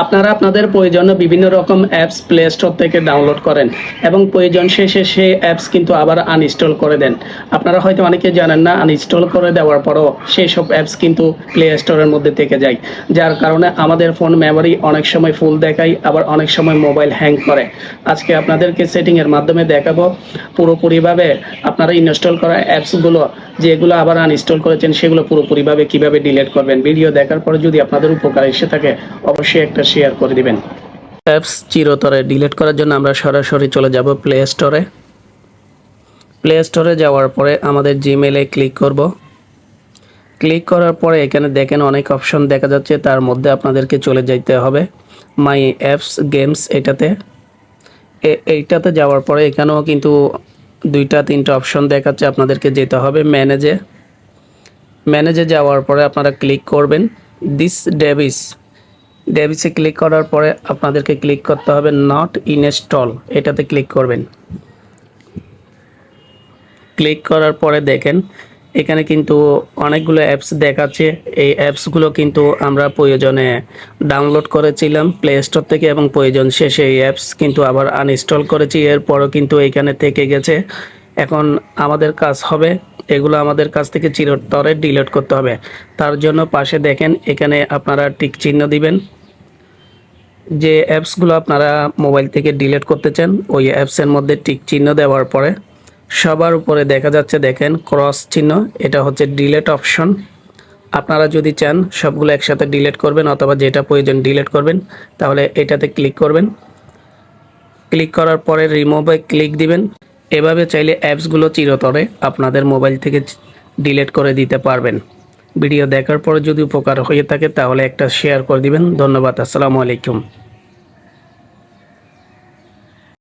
আপনারা আপনাদের প্রয়োজনে বিভিন্ন রকম অ্যাপস প্লে স্টোর থেকে ডাউনলোড করেন এবং প্রয়োজন শেষে সেই অ্যাপস কিন্তু আবার আনইনস্টল করে দেন। আপনারা হয়তো অনেকে জানেন না আনইনস্টল করে দেওয়ার পরও সেই সব অ্যাপস কিন্তু প্লে স্টোরের মধ্যে থেকে যায়। যার কারণে আমাদের ফোন মেমোরি অনেক সময় ফুল দেখায়, আবার অনেক সময় মোবাইল হ্যাং করে। আজকে আপনাদেরকে সেটিংয়ের মাধ্যমে দেখাবো পুরোপুরিভাবে আপনারা ইনস্টল করা অ্যাপসগুলো যেগুলো আবার আনইনস্টল করেছেন, সেগুলো পুরোপুরিভাবে কীভাবে ডিলিট করবেন। ভিডিও দেখার পরে যদি আপনাদের উপকার এসে থাকে, অবশ্যই একটা শেয়ার করে দিবেন। অ্যাপস চিরতরে ডিলিট করার জন্য আমরা সরাসরি চলে যাব প্লে স্টোরে প্লে স্টোরে যাওয়ার পরে আমাদের জিমেলে ক্লিক করব। ক্লিক করার পরে এখানে দেখেন অনেক অপশন দেখা যাচ্ছে, তার মধ্যে আপনাদেরকে চলে যেতে হবে। মাই অ্যাপস গেমস এটাতে। এইটাতে যাওয়ার পরে এখানেও কিন্তু দুইটা, তিনটা অপশন দেখাচ্ছে, আপনাদেরকে যেতে হবে ম্যানেজে ম্যানেজে যাওয়ার পরে আপনারা ক্লিক করবেন। দিস ডেভিস ডেভিসে ক্লিক করার পরে আপনাদেরকে ক্লিক করতে হবে নট ইনস্টল এটাতে ক্লিক করবেন। ক্লিক করার পরে দেখেন, এখানে কিন্তু অনেকগুলো অ্যাপস দেখাচ্ছে। এই অ্যাপসগুলো কিন্তু আমরা প্রয়োজনে ডাউনলোড করেছিলাম প্লে স্টোর থেকে এবং প্রয়োজন শেষে এই অ্যাপস কিন্তু আবার আনইনস্টল করেছি। এরপরও কিন্তু এখানে থেকে গেছে। এখন আমাদের কাজ হবে এগুলো আমাদের কাছ থেকে চিরতরে ডিলিট করতে হবে। তার জন্য পাশে দেখেন, এখানে আপনারা টিক চিহ্ন দিবেন। যে অ্যাপসগুলো আপনারা মোবাইল থেকে ডিলিট করতে চান, ওই অ্যাপসের মধ্যে টিক চিহ্ন দেওয়ার পরে সবার উপরে দেখা যাচ্ছে, দেখেন ক্রস চিহ্ন, এটা হচ্ছে ডিলেট অপশন আপনারা যদি চান, সবগুলো একসাথে ডিলেট করবেন অথবা যেটা প্রয়োজন ডিলেট করবেন, তাহলে এটাতে ক্লিক করবেন। ক্লিক করার পরে রিমুভে ক্লিক দিবেন। এভাবে চাইলে অ্যাপসগুলো চিরতরে আপনাদের মোবাইল থেকে ডিলেট করে দিতে পারবেন। ভিডিও দেখার পর যদি উপকার হয়ে থাকে তাহলে একটা শেয়ার করে দিবেন। ধন্যবাদ, আসসালামু আলাইকুম।